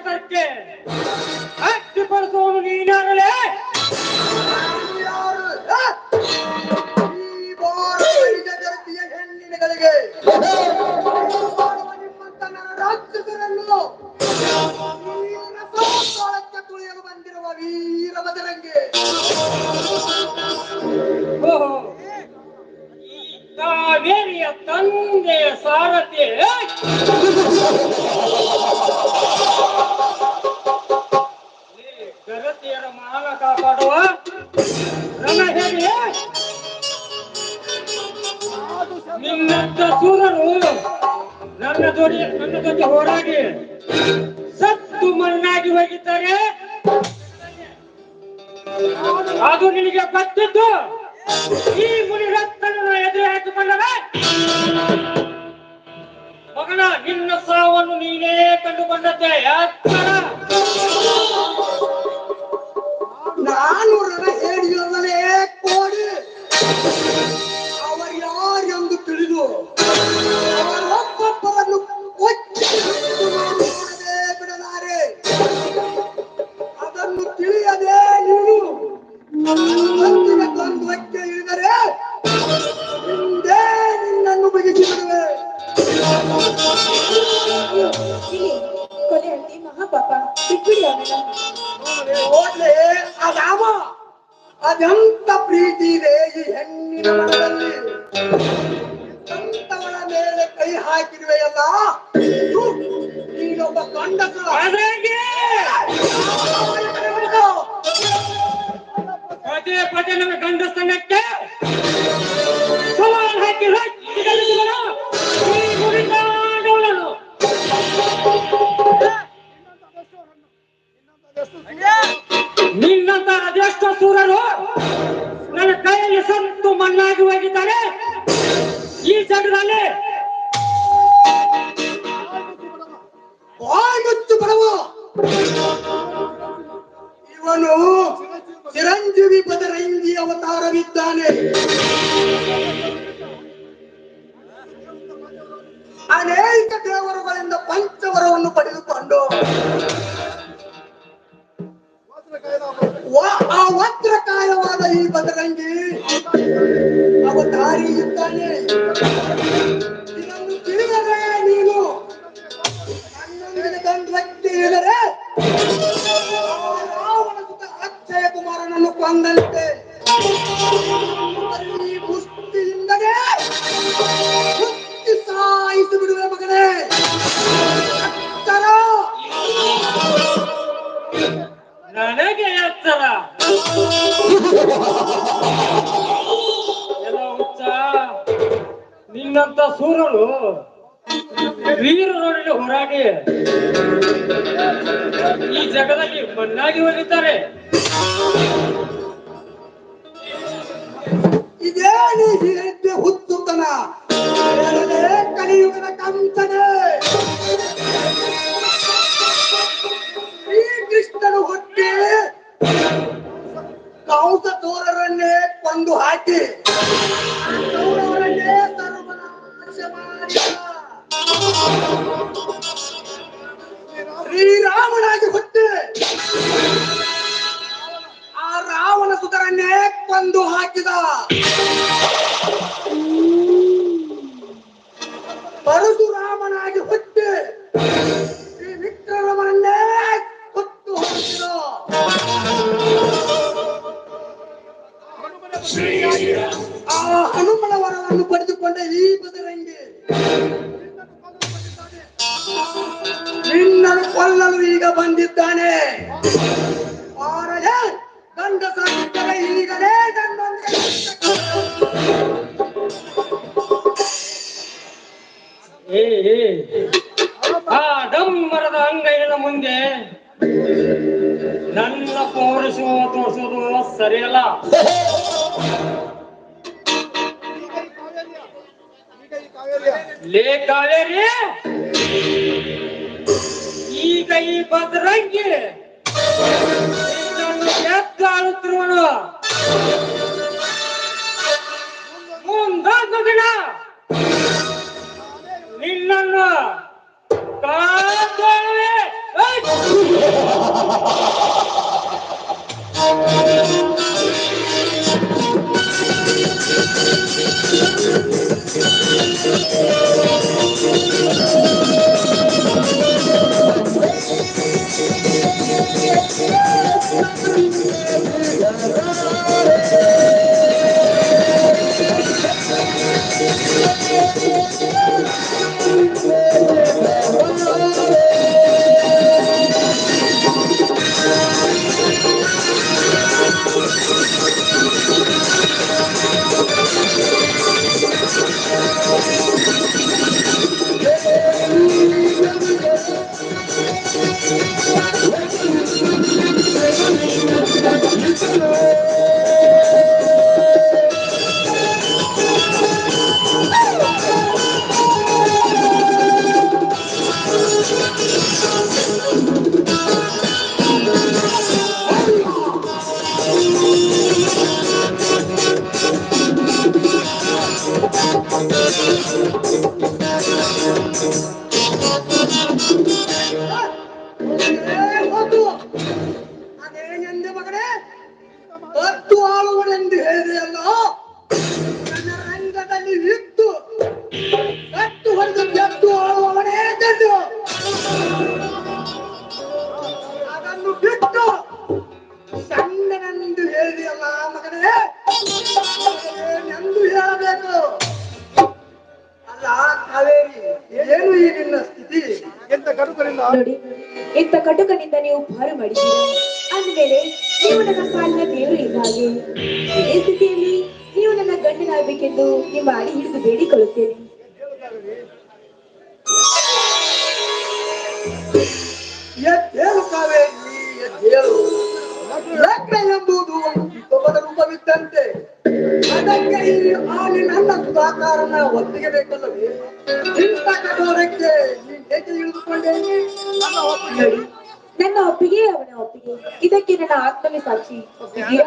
ಈ ಪುರುಷಾರ್ಥಕ್ಕೆ ಅಡ್ಡಿಪಡಿಸುವವನು ನೀನಾಗಲೇ. ಹೆಣ್ಣಿನಗಳಿಗೆ ರಾಕ್ಷಸರನ್ನು ಸಂಸ್ಥಾನಕ್ಕೆ ತುಳಿಯಲು ಬಂದಿರುವ ವೀರ ಈ ಕಾವೇರಿಯ ತಂದೆಯ ಸಾರಥಿ. ಈ ಗರತಿಯರ ಮಾನ ಕಾಪಾಡುವ ನಿನ್ನಂತ ಸೂರರು. ನನ್ನ ಜೋಡಿ ನನ್ನ ಜೊತೆ ಹೋರಾಡಿ. ಸತ್ತು ಮಣ್ಣಾಗಿ ಹೋಗಿದ್ದಾರೆ ಅದು ನಿನಗೆ ಗೊತ್ತಿತ್ತು ಈ ಮುನಿರತ್ನನ ಎದುರು ಹಾಕಿಕೊಂಡರೆ ಮಗನ, ನಿನ್ನ ಸಾವನ್ನು ನೀನೇ ಕಂಡುಕೊಂಡದ್ದೆ. ಎತ್ತರ ನಾನು ರಣ ಹೇಳಿಯೊಡನೆ ಕೋಡಿ. ಅವರು ಯಾರೆಂದು ತಿಳಿದು ಅವರೊಬ್ಬೊಬ್ಬರನ್ನು ನೋಡದೆ ಬಿಡಲಾರೆ. ಅದನ್ನು ತಿಳಿಯದೆ ನೀನು. ಅಂತಿಮ ದ್ವಂದ್ವಕ್ಕೆ ಇಳಿದರೆ ನಿನ್ನನ್ನು ಬಗೆಸಿ ಬಿಡುವೆ. ಕೊಲೆ ಅಂತಿ ಮಹಾಪಾಪ. ಅವನನ್ನ ಹೋಗ್ಲೆ ಅದಾವ ಅದೆಂತ ಪ್ರೀತಿ ಇದೆ ಈ ಹೆಣ್ಣಿನ ಮನದಲ್ಲಿ. ಅಂತವಳ ಮೇಲೆ ಕೈ ಹಾಕಿರುವೆಯಲ್ಲ ನೀನೊಬ್ಬ ಗಂಡಸ. ಅದ್ರಾಗೆ ಪದೇ ಪದೇ ನನ್ನ ಗಂಡಸ್ತನಕ್ಕೆ ಸತ್ತು ಮಣ್ಣಾಗಿ ಹೋಗಿದ್ದಾರೆ. ಈ ಜಗದಲ್ಲಿ ಬಾಯುಚ್ಚು ಬಡವ. ಇವನು ಚಿರಂಜೀವಿ ಬದರಂಗಿ ಅವತಾರವಿದ್ದಾನೆ. ಅನೇಕ ದೇವರುಗಳಿಂದ ಪಂಚವರವನ್ನು ಪಡೆದುಕೊಂಡು ಆ ವಜ್ರಕಾಯವಾದ ಈ ಬದರಂಗಿ ಇದ್ದಾನೆ ಇದನ್ನು ತಿಳಿದರೆ ನೀನು ಹನ್ನೊಂದನೇ ದಂಡಕ್ಕೆ ಇಳಿದರೆ ರಾವಣ ಸುತ ಅಕ್ಷಯ ಕುಮಾರನನ್ನು ಕೊಂದಂತೆ ಈ ಮುಷ್ಟಿಯಿಂದಲೇ ನಿನ್ನಂತ ಸೂರರು ವೀರರೊಡನೆ ಹೋರಾಡಿ ಈ ಜಗದಲ್ಲಿ ಮಣ್ಣಾಗಿ ಹೋಗಿದ್ದಾರೆ. ಇದೇನು ಹೇಳಿದ್ದೆ ಹುತ್ತುತನ. ಕಲಿಯುಗದ ಕಂಸನೆ ಶ್ರೀಕೃಷ್ಣನು ಹುಟ್ಟಿ ಕಂಸ ತೋರರನ್ನೇ ಕೊಂದು ಹಾಕಿ. ಹಾಕಿದ ಪರಶುರಾಮನಾಗಿ ಹುಟ್ಟಿ ಶ್ರೀ ವಿಕ್ರಮನನ್ನೇ ಆ ಹನುಮನ ವರವನ್ನು ಪಡೆದುಕೊಂಡ ಈ ಬದರಂಗಿ ನಿನ್ನನ್ನು ಕೊಲ್ಲಲು ಈಗ ಬಂದಿದ್ದಾನೆ. ಗಂಡ ಸಾಕಿದ್ದರೆ ಈಗಲೇ ಆ ಡಮ್ಮರದ ಅಂಗೈನ ಮುಂದೆ ನನ್ನ ಪೌರುಷವ ತೋರಿಸೋದು ಸರಿಯಲ್ಲ ಲೇ ಕಾವೇರಿ! ಈಗ ಈ ಭದ್ರಂಗಿ ಎದ್ದಾಳುತ್ತಿರುವನು. ದಿನ ಅದೇನೆಂದೆ ಮಗನೇ? ಹತ್ತು ಆಳುವನೆಂದು ಹೇಳಿದೆಯಲ್ಲ? ನನ್ನ ರಂಗದಲ್ಲಿ ಇತ್ತು. ಹತ್ತು ಹೊಡೆದು ಎತ್ತು ಆಳುವವನೇ ಗೆದ್ದು ಅದನ್ನು ಬಿಟ್ಟು ಸಣ್ಣನೆಂದು ಹೇಳಿದೆಯಲ್ಲ ಮಗನೇ? ಎಂದು ಹೇಳಬೇಕು. ಅಲ್ಲ, ಕಾವೇರಿ, ಏನು ಈ ನಿನ್ನ ಸ್ಥಿತಿ? ಎಂತ ನೋಡಿ ಇಂಥ ಕಟುಕನಿಂದ ನೀವು ಪಾರು ಮಾಡಿದ್ದೀರಾ? ಅಂದಮೇಲೆ ನೀವು ನನ್ನ ಪಾಲಿನ ದೇವರು ಇದ್ದಾಗೆ. ಇದೇ ಸ್ಥಿತಿಯಲ್ಲಿ ನೀವು ನನ್ನ ಗಂಡನಾಗಬೇಕೆಂದು ನಿಮ್ಮ ಅಡಿ ಹಿಡಿದು ಬೇಡಿಕೊಳ್ಳುತ್ತೇನೆ. ಎಂಬುದು ವಿಕೋಪದ ರೂಪವಿದ್ದಂತೆ. ಅದಕ್ಕೆ ಇಲ್ಲಿ ಆಲಿ ನನ್ನ ಸುಧಾಕಾರನ ಒತ್ತಿಗೆ ಬೇಕಲ್ಲವೇ? ಇಂಥ ಕಠೋರಕ್ಕೆ ನೀನ್ ನನ್ನ ಒಪ್ಪಿಗೆ ಅವನ ಒಪ್ಪಿಗೆ. ಇದಕ್ಕೆ ನನ್ನ ಆತ್ಮವೇ ಸಾಕ್ಷಿ. ಒಪ್ಪಿದ್ದೀರಾ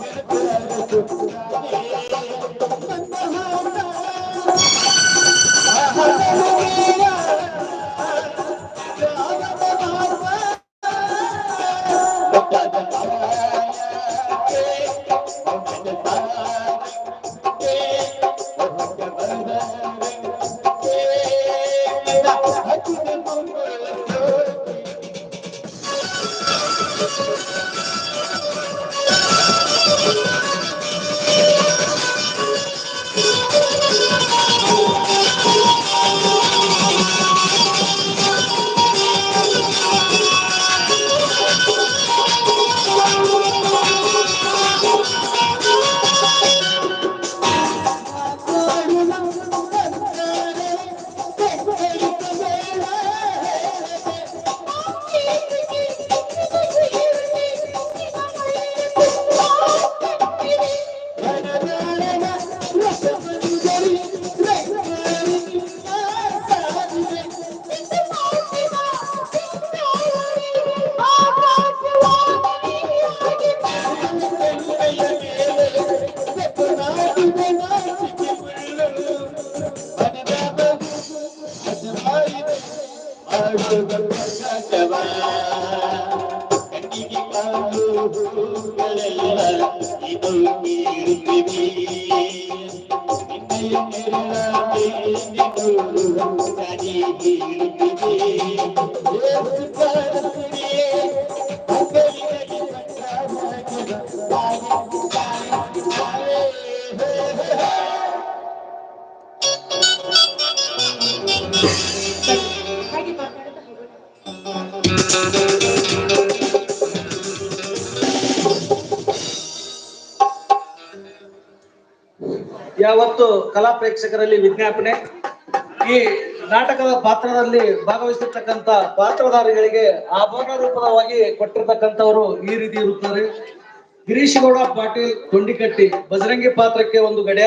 ಆಡುವ ಕಣ್ಣಿಗೆ ಕಾಣು ಹೂಗಳೆಲ್ಲ ಇದು ನೀಡುತ್ತಿವೆ ನಿನ್ನೆಯ ನೆರಳಾಗಿ ನೀಡುತ್ತಿವೆ ಯಾವತ್ತು ಕಲಾ ಪ್ರೇಕ್ಷಕರಲ್ಲಿ ವಿಜ್ಞಾಪನೆ. ಈ ನಾಟಕದ ಪಾತ್ರದಲ್ಲಿ ಭಾಗವಹಿಸಿರ್ತಕ್ಕಂಥ ಪಾತ್ರಧಾರಿಗಳಿಗೆ ಆಭರಣ ರೂಪದವಾಗಿ ಕೊಟ್ಟಿರ್ತಕ್ಕಂಥವರು ಈ ರೀತಿ ಇರುತ್ತಾರೆ. ಗಿರೀಶ್ ಗೌಡ ಪಾಟೀಲ್, ಕೊಂಡಿಕಟ್ಟಿ, ಬಜರಂಗಿ ಪಾತ್ರಕ್ಕೆ ಒಂದು ಗಡ್ಯ